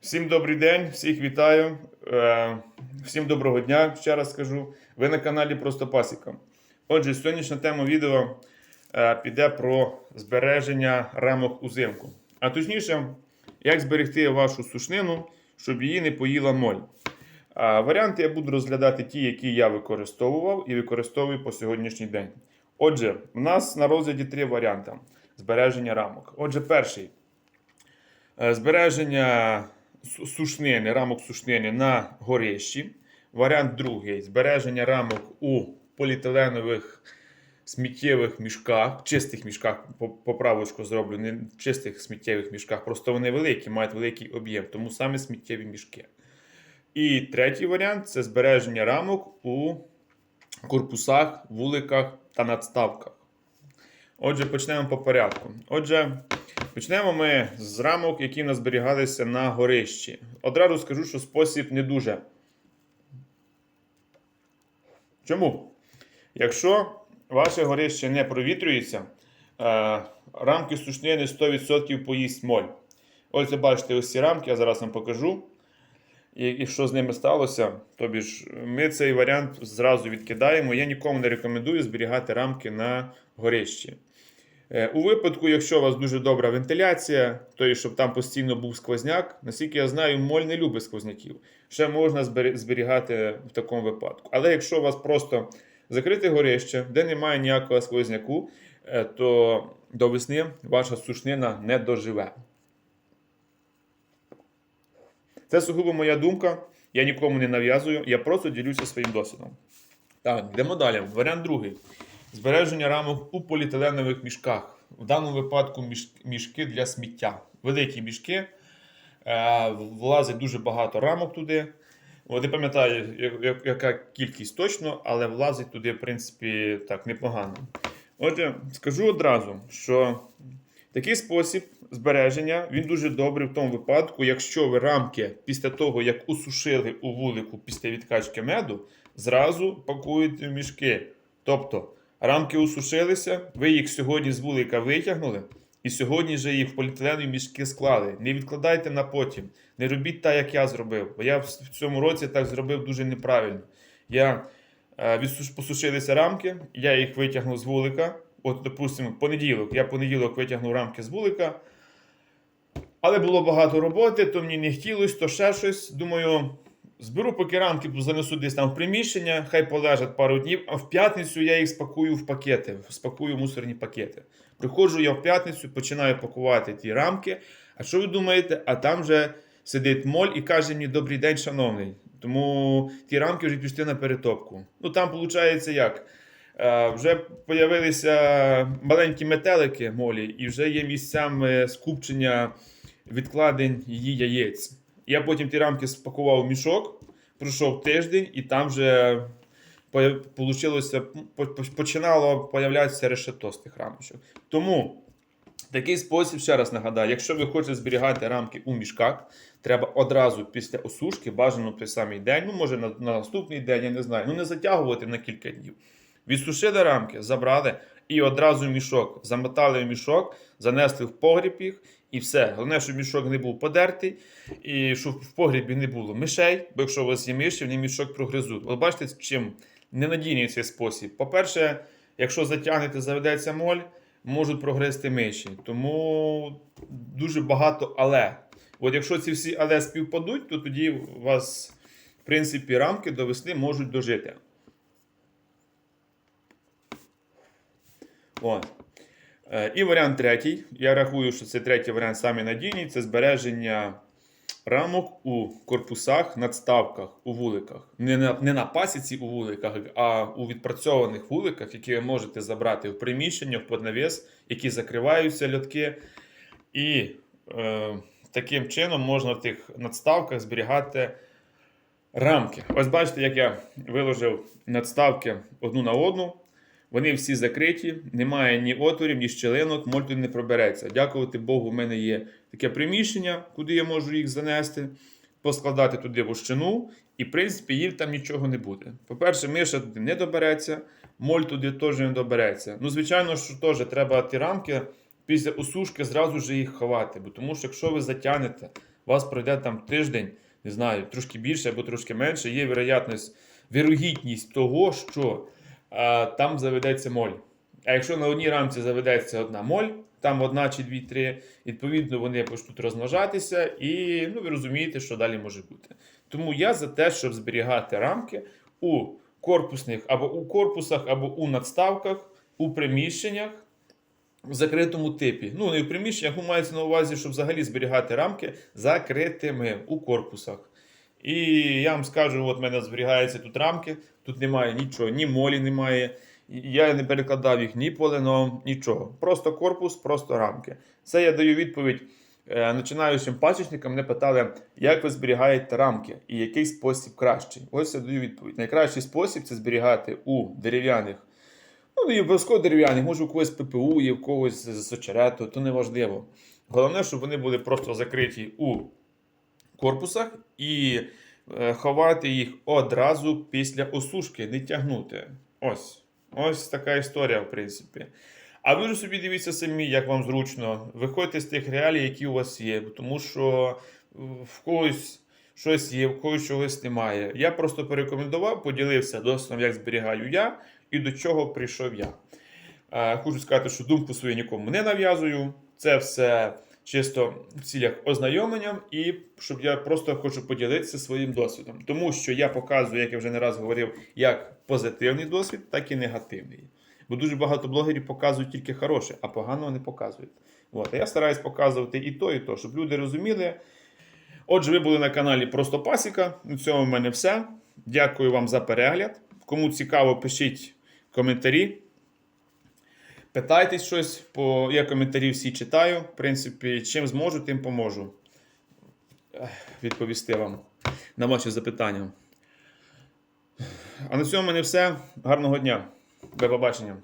Всім добрий день, всіх вітаю. Е, Всім доброго дня, ще раз скажу. Ви на каналі Просто Пасіка. Отже, сьогоднішня тема відео е, піде про збереження рамок узимку. А точніше, як зберегти вашу сушнину, щоб її не поїла моль. Варіанти я буду розглядати ті, які я використовував і використовую по сьогоднішній день. Отже, у нас на розгляді три варіанти збереження рамок. Отже, перший. Е, Збереження сушнини, рамок сушнини на горищі. Варіант другий збереження рамок у поліетиленових сміттєвих мішках, чистих мішках, по- поправочку зроблю, не чистих сміттєвих мішках, просто вони великі, мають великий об'єм, тому саме сміттєві мішки. І третій варіант це збереження рамок у корпусах, вуликах та надставках. Отже, почнемо по порядку. Отже, почнемо ми з рамок, які в нас зберігалися на горищі. Одразу скажу, що спосіб не дуже. Чому? Якщо ваше горище не провітрюється, е, рамки сушнини 100% поїсть моль. Ось ви бачите ось ці рамки, я зараз вам покажу. І, що з ними сталося, тобі ж ми цей варіант зразу відкидаємо. Я нікому не рекомендую зберігати рамки на горищі. Е, У випадку, якщо у вас дуже добра вентиляція, то щоб там постійно був сквозняк, наскільки я знаю, моль не любить сквозняків. Ще можна зберігати в такому випадку. Але якщо у вас просто закрите горище, де немає ніякого сквозняку, е, то до весни ваша сушнина не доживе. Це сугубо моя думка. Я нікому не нав'язую, я просто ділюся своїм досвідом. Так, йдемо далі. Варіант другий. Збереження рамок у поліетиленових мішках. В даному випадку міш- мішки для сміття. Великі мішки. Е, влазить дуже багато рамок туди. От не пам'ятаю, я- я- яка кількість точно, але влазить туди, в принципі, так непогано. Отже, скажу одразу, що такий спосіб збереження він дуже добрий в тому випадку, якщо ви рамки після того, як усушили у вулику після відкачки меду, зразу пакуєте в мішки. Тобто рамки усушилися, ви їх сьогодні з вулика витягнули, і сьогодні вже їх в поліетиленові мішки склали. Не відкладайте на потім. Не робіть так, як я зробив. Бо я в цьому році так зробив дуже неправильно. Я е, посушилися рамки, я їх витягнув з вулика. От, допустимо, понеділок. Я понеділок витягнув рамки з вулика. Але було багато роботи, то мені не хотілося, то ще щось. Думаю, зберу поки рамки, занесу десь там в приміщення, хай полежать пару днів, а в п'ятницю я їх спакую в пакети, спакую в мусорні пакети. Приходжу я в п'ятницю, починаю пакувати ті рамки. А що ви думаєте? А там вже сидить моль і каже мені добрий день, шановний. Тому ті рамки вже пішли на перетопку. Ну там виходить як? Е, Вже появилися маленькі метелики молі, і вже є місцями скупчення відкладень її яєць. Я потім ті рамки спакував в мішок, пройшов тиждень, і там вже починало появлятися решето з тих рамочок. Тому такий спосіб, ще раз нагадаю, якщо ви хочете зберігати рамки у мішках, треба одразу після осушки, бажано той самий день, ну може на, на наступний день, я не знаю, ну не затягувати на кілька днів. Відсушили рамки, забрали і одразу мішок. Замотали в мішок, занесли в погріб їх і все. Головне, щоб мішок не був подертий, і щоб в погрібі не було мишей, бо якщо у вас є миші, вони мішок прогризуть. От бачите, чим ненадійний цей спосіб. По-перше, якщо затягнете, заведеться моль, можуть прогризти миші. Тому дуже багато але. От якщо ці всі але співпадуть, то тоді у вас, в принципі, рамки до весни можуть дожити. От. Е, І варіант третій. Я рахую, що це третій варіант самий надійний це збереження рамок у корпусах, надставках, у вуликах. Не на, не на пасіці у вуликах, а у відпрацьованих вуликах, які ви можете забрати в приміщення, в поднавіс, які закриваються льотки. І е, таким чином можна в тих надставках зберігати рамки. Ось бачите, як я виложив надставки одну на одну. Вони всі закриті, немає ні отворів, ні щелинок, моль туди не пробереться. Дякувати Богу, в мене є таке приміщення, куди я можу їх занести, поскладати туди вощину, і, в принципі, їм там нічого не буде. По-перше, миша туди не добереться, моль туди теж не добереться. Ну, звичайно, що теж треба ті рамки після осушки зразу ж їх ховати, бо тому що якщо ви затягнете вас пройде там тиждень, не знаю, трошки більше або трошки менше, є вероятність, вірогідність того, що там заведеться моль. А якщо на одній рамці заведеться одна моль, там одна чи дві, три, відповідно, вони почнуть розмножатися, і ну, ви розумієте, що далі може бути. Тому я за те, щоб зберігати рамки у корпусних або у корпусах, або у надставках, у приміщеннях в закритому типі. Ну, не в приміщеннях, мається на увазі, щоб взагалі зберігати рамки закритими у корпусах. І я вам скажу, от в мене зберігаються тут рамки, тут немає нічого, ні молі немає. Я не перекладав їх ні полином, нічого. Просто корпус, просто рамки. Це я даю відповідь е, починаючим пасічникам. Мене питали, як ви зберігаєте рамки і який спосіб кращий. Ось я даю відповідь. Найкращий спосіб це зберігати у дерев'яних. Ну, не обов'язково дерев'яних, може у когось ППУ, є, у когось з очерету, то не важливо. Головне, щоб вони були просто закриті у корпусах і е, ховати їх одразу після осушки, не тягнути. Ось. Ось така історія, в принципі. А ви ж собі дивіться самі, як вам зручно. Виходьте з тих реалій, які у вас є, тому що в когось щось є, в когось чогось немає. Я просто порекомендував, поділився досвідом, як зберігаю я і до чого прийшов я. Е, Хочу сказати, що думку свою нікому не нав'язую. Це все чисто в цілях ознайомлення, і щоб я просто хочу поділитися своїм досвідом. Тому що я показую, як я вже не раз говорив, як позитивний досвід, так і негативний. Бо дуже багато блогерів показують тільки хороше, а поганого не показують. От. А я стараюсь показувати і то, і то, щоб люди розуміли. Отже, ви були на каналі Просто Пасіка. На цьому в мене все. Дякую вам за перегляд. Кому цікаво, пишіть коментарі. Питайтесь щось, по... я коментарі всі читаю. В принципі, чим зможу, тим поможу відповісти вам на ваші запитання. А на цьому в мене все. Гарного дня. До побачення.